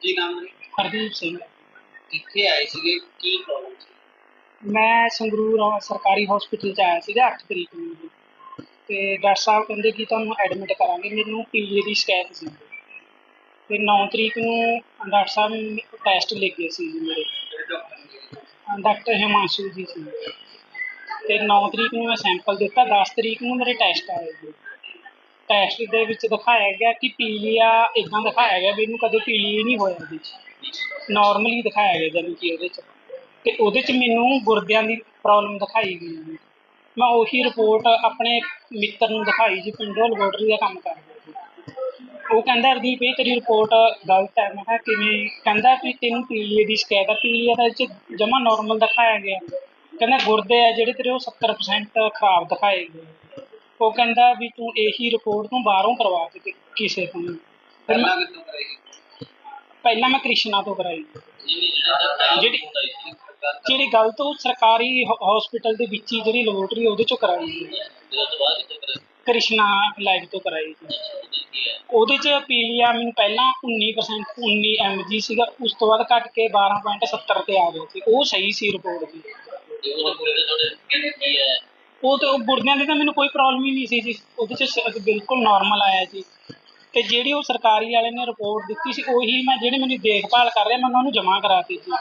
ਕੀ ਨਾਮ ਹੈ ਹਰਦੀਪ ਸਿੰਘ। ਕਿੱਥੇ ਆਏ ਸੀਗੇ? ਕੀ ਪ੍ਰੋਬਲਮ ਸੀ? ਮੈਂ ਸੰਗਰੂਰ ਸਰਕਾਰੀ ਹਸਪੀਟਲ ਚ ਆਇਆ ਸੀਗਾ 8 ਤਰੀਕ ਨੂੰ। ਤੇ ਡਾਕਟਰ ਸਾਹਿਬ ਕਹਿੰਦੇ ਕਿ ਤੁਹਾਨੂੰ ਐਡਮਿਟ ਕਰਾਂਗੇ। ਮੈਨੂੰ ਪੀਲੀਏ ਦੀ ਸ਼ਿਕਾਇਤ ਸੀ। ਤੇ 9 ਤਰੀਕ ਨੂੰ ਡਾਕਟਰ ਸਾਹਿਬ ਟੈਸਟ ਲੈ ਗਏ ਸੀ ਜੀ ਮੇਰੇ। ਡਾਕਟਰ ਹਿਮਾਂਸ਼ੂ ਜੀ ਸੀ। ਤੇ 9 ਤਰੀਕ ਨੂੰ ਮੈਂ ਸੈਂਪਲ ਦਿੱਤਾ। 10 ਤਰੀਕ ਨੂੰ ਮੇਰੇ ਟੈਸਟ ਆਏ ਜੀ। ਟੈਸਟ ਦੇ ਵਿੱਚ ਦਿਖਾਇਆ ਗਿਆ ਕਿ ਪੀਲੀਆ ਇਦਾਂ ਦਿਖਾਇਆ ਗਿਆ ਵੀ ਇਹਨੂੰ ਕਦੇ ਪੀਲੀਆ ਨਹੀਂ ਹੋਇਆ ਇਹਦੇ 'ਚ ਨਾਰਮਲੀ ਦਿਖਾਇਆ ਗਿਆ ਜਾਨੀ ਕਿ ਉਹਦੇ 'ਚ ਤੇ ਉਹਦੇ 'ਚ ਮੈਨੂੰ ਗੁਰਦਿਆਂ ਦੀ ਪ੍ਰੋਬਲਮ ਦਿਖਾਈ ਗਈ। ਜੀ। ਮੈਂ ਉਹੀ ਰਿਪੋਰਟ ਆਪਣੇ ਮਿੱਤਰ ਨੂੰ ਦਿਖਾਈ ਜੀ ਪਿੰਡੋਂ ਲੈਬੋਰਟਰੀ ਦਾ ਕੰਮ ਕਰਦਾ ਸੀ। ਉਹ ਕਹਿੰਦਾ, ਹਰਦੀਪ, ਇਹ ਤੇਰੀ ਰਿਪੋਰਟ ਗਲਤ ਹੈ। ਮੈਂ ਕਿਹਾ, ਕਿਵੇਂ? ਕਹਿੰਦਾ ਵੀ ਤੈਨੂੰ ਪੀਲੀਏ ਦੀ ਸ਼ਿਕਾਇਤ ਹੈ ਪੀਲੀਆ ਦਾ ਇਹ 'ਚ ਜਮਾ ਨਾਰਮਲ ਦਿਖਾਇਆ ਗਿਆ। ਕਹਿੰਦਾ, ਗੁਰਦੇ ਆ ਜਿਹੜੇ ਤੇਰੇ ਉਹ 70% ਖਰਾਬ ਦਿਖਾਏ ਗਏ ਉਹ ਕਹਿੰਦਾ ਵੀ ਤੂੰ ਇਹੀ ਰਿਪੋਰਟ ਤੂੰ ਬਾਹਰੋਂ ਕਰਵਾ ਕੇ ਕਿਸੇ ਤੋਂ ਨਹੀਂ। ਫਿਰ ਮੈਂ ਪਹਿਲਾਂ ਕਿੱਥੋਂ ਕਰਾਈ? ਪਹਿਲਾਂ ਮੈਂ ਕ੍ਰਿਸ਼ਨਾ ਤੋਂ ਕਰਾਈ। ਜਿਹੜਾ ਜਿਹੜੀ- ਜਿਹੜੀ ਗਲਤ ਉਹ ਸਰਕਾਰੀ ਹਸਪੀਟਲ ਦੇ ਵਿੱਚ ਹੀ ਜਿਹੜੀ ਲੈਬੋਰਟਰੀ ਉਹਦੇ ਚੋਂ ਕਰਾਈ ਸੀ। ਤੋਂ ਬਾਅਦ ਕਿੱਥੋਂ ਕਰਾਈ? ਕ੍ਰਿਸ਼ਨਾ ਲੈਬ ਤੋਂ ਕਰਾਈ ਸੀ। ਉਹਦੇ ਕੀ ਹੈ? ਉਹਦੇ ਚ ਪੀਲੀਆ ਮੈਨੂੰ ਪਹਿਲਾਂ 19% 19 mg ਸੀਗਾ ਉਸ ਤੋਂ ਬਾਅਦ ਘਟ ਕੇ 12.70 ਤੇ ਆ ਗਿਆ ਸੀ। ਉਹ ਸਹੀ ਸੀ ਰਿਪੋਰਟ ਦੀ ਤੇ ਉਹਦੇ ਕੋਲ ਤੁਹਾਡੇ ਕੀ ਹੈ? ਉਹ ਤੇ ਉਹ ਗੁਰਦਿਆਂ ਦੀ ਤਾਂ ਮੈਨੂੰ ਕੋਈ ਪ੍ਰੋਬਲਮ ਹੀ ਨਹੀਂ ਸੀ ਜੀ। ਉਹਦੇ ਚ ਸ- ਬਿਲਕੁਲ ਨਾਰਮਲ ਆਇਆ ਜੀ। ਤੇ ਜਿਹੜੀ ਉਹ ਸਰਕਾਰੀ ਵਾਲੇ ਨੇ ਰਿਪੋਰਟ ਦਿੱਤੀ ਸੀ ਉਹੀ ਮੈਂ ਜਿਹੜੀ ਮੇਰੀ ਦੇਖਭਾਲ ਕਰ ਰਿਹਾ ਮੈਂ ਉਹਨਾਂ ਨੂੰ ਜਮ੍ਹਾਂ ਕਰਾਤੀ ਜੀ।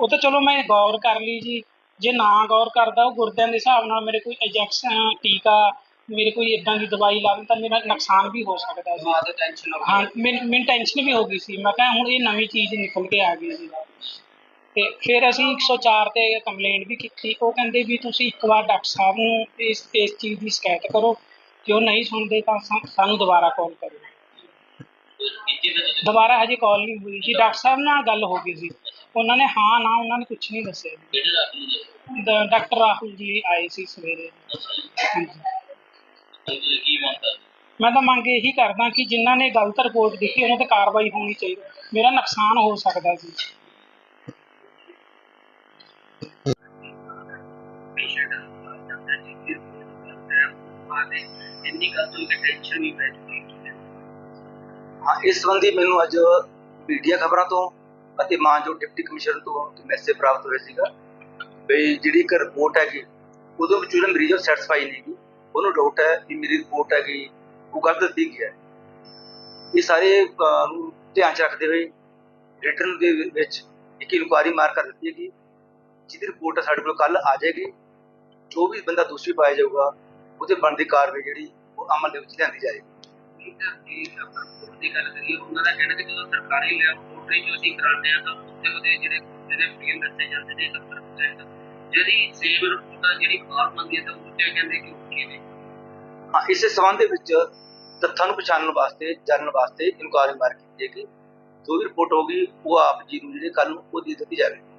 ਉਹ ਤਾਂ ਚਲੋ ਮੈਂ ਗੌਰ ਕਰ ਲਈ ਜੀ। ਜੇ ਨਾ ਗੌਰ ਕਰਦਾ ਉਹ ਗੁਰਦਿਆਂ ਦੇ ਹਿਸਾਬ ਨਾਲ ਮੇਰੇ ਕੋਈ ਇੰਜੈਕਸ਼ਨ ਟੀਕਾ ਮੇਰੇ ਕੋਈ ਇਦਾਂ ਦੀ ਦਵਾਈ ਲਾ ਦਿੰਦਾ ਤਾਂ ਮੇਰਾ ਨੁਕਸਾਨ ਵੀ ਹੋ ਸਕਦਾ ਸੀ ਮਾਂ ਤੇ ਟੈਨਸ਼ਨ ਹੋ ਹਾਂ ਮੈਨੂੰ ਮੈਨੂੰ ਟੈਨਸ਼ਨ ਵੀ ਹੋ ਗਈ ਸੀ। ਮੈਂ ਕਿਹਾ ਹੁਣ ਇਹ ਨਵੀਂ ਚੀਜ਼ ਨਿਕਲ ਕੇ ਆ ਗਈ ਜੀ। ਤੇ ਫਿਰ ਅਸੀਂ 104 ਤੇ ਕੰਪਲੇਂਟ ਵੀ ਕੀਤੀ। ਉਹ ਕਹਿੰਦੇ ਵੀ ਤੁਸੀਂ ਇੱਕ ਵਾਰ ਡਾਕਟਰ ਸਾਹਿਬ ਨੂੰ ਇਸ ਇਸ ਚੀਜ਼ ਦੀ ਸ਼ਿਕਾਇਤ ਕਰੋ ਜੇ ਉਹ ਨਹੀਂ ਸੁਣਦੇ ਤਾਂ ਸਾ- ਸਾਨੂੰ ਦੁਬਾਰਾ ਕਾਲ ਕਰੋ। ਦੁਬਾਰਾ ਹਜੇ ਕਾਲ ਨਹੀਂ ਹੋਈ ਜੀ ਡਾਕਟਰ ਸਾਹਿਬ ਨਾਲ ਗੱਲ ਹੋ ਗਈ ਸੀ। ਉਹਨਾਂ ਨੇ ਹਾਂ ਨਾ ਉਹਨਾਂ ਨੇ ਕੁਝ ਨਹੀਂ ਦੱਸਿਆ। ਜੀ। ਡਾਕਟਰ ਰਾਹੁਲ ਜੀ ਆਏ ਸੀ ਸਵੇਰੇ। ਹਾਂਜੀ। ਮੈਂ ਤਾਂ ਮੰਗ ਇਹੀ ਕਰਦਾ ਕਿ ਜਿਨ੍ਹਾਂ ਨੇ ਗਲਤ ਰਿਪੋਰਟ ਦਿੱਤੀ ਉਹਨਾਂ ਤੇ ਕਾਰਵਾਈ ਹੋਣੀ ਚਾਹੀਦੀ। ਮੇਰਾ ਨੁਕਸਾਨ ਹੋ ਸਕਦਾ ਸੀ। ਪੇਸ਼ੈਂਟ ਜਾਂਦਾ ਜੀ ਫਿਰ ਇੰਨੀ ਗੱਲ ਤੋਂ ਟੈਨਸ਼ਨ ਨਹੀਂ ਪੈ ਚੁੱਕੀ ਹਾਂ, ਇਸ ਸੰਬੰਧੀ ਮੈਨੂੰ ਅੱਜ ਮੀਡੀਆ ਖਬਰਾਂ ਤੋਂ ਅਤੇ ਮਾਨਯੋਗ ਡਿਪਟੀ ਕਮਿਸ਼ਨਰ ਤੋਂ ਮੈਸੇਜ ਪ੍ਰਾਪਤ ਹੋਇਆ ਸੀਗਾ ਵੀ ਜਿਹੜੀ ਇੱਕ ਰਿਪੋਰਟ ਹੈਗੀ, ਉਹਦੇ ਵਿੱਚ ਜਿਹੜਾ ਮਰੀਜ਼ ਸੈਟੀਸਫਾਈ ਨਹੀਂ ਗੀ ਉਹਨੂੰ ਡਾਊਟ ਹੈ ਕਿ ਮੇਰੀ ਰਿਪੋਰਟ ਹੈਗੀ, ਉਹ ਗਲਤ ਦਿੱਤੀ ਗਈ ਹੈ। ਇਹ ਸਾਰੇ ਧਿਆਨ 'ਚ ਰੱਖਦੇ ਹੋਏ ਰਿਟਰਨ ਦੇ ਵਿੱਚ ਇੱਕ ਇਨਕੁਆਰੀ ਮਾਰ ਕਰ ਦਿੱਤੀ ਹੈਗੀ। ਜਿਹਦੀ ਰਿਪੋਰਟ ਸਾਡੇ ਕੋਲ ਕੱਲ ਆ ਜਾਏਗੀ। ਜੋ ਵੀ ਬੰਦਾ ਦੋਸ਼ੀ ਪਾਇਆ ਜਾਊਗਾ ਉਹਦੇ ਬਣਦੀ ਕਾਰਵਾਈ ਜਿਹੜੀ ਉਹ ਅਮਲ ਦੇ ਵਿੱਚ ਲਿਆਂਦੀ ਜਾਏਗੀ। ਦੀ ਗੱਲ ਕਰੀਏ ਉਹਨਾਂ ਦਾ ਕਹਿਣਾ ਕਿ ਜਦੋਂ ਸਰਕਾਰੀ ਲੈਬੋਰਟਰੀ ਚੋਂ ਅਸੀਂ ਕਰਾਉਂਦੇ ਆ ਤਾਂ ਉੱਥੇ ਉਹਦੇ ਜਿਹੜੇ ਜਿਹੜੇ ਫੀਲ ਦੱਸੇ ਜਾਂਦੇ ਨੇ 70% ਜਿਹੜੀ ਸੇਮ ਰਿਪੋਰਟ ਆ ਜਿਹੜੀ ਬਾਹਰ ਮੰਗੀ ਹੈ ਤਾਂ ਉਹ ਤੇ ਕਹਿੰਦੇ ਕਿ ਓਕੇ ਨੇ ਹਾਂ ਇਸੇ ਸਬੰਧ ਦੇ ਵਿੱਚ ਤੱਥਾਂ ਨੂੰ ਪਛਾਣਨ ਵਾਸਤੇ ਜਾਣਨ ਵਾਸਤੇ ਇਨਕੁਆਇਰੀ ਮਾਰ ਕੀਤੀ ਜਾਏਗੀ ਜੋ ਵੀ ਰਿਪੋਰਟ ਹੋਗੀ ਉਹ ਆਪ ਜੀ ਨੂੰ ਜਿਹੜੇ ਕੱਲ ਨੂੰ ਉਹ ਦੇ ਦਿੱਤੀ ਜਾਵੇਗੀ।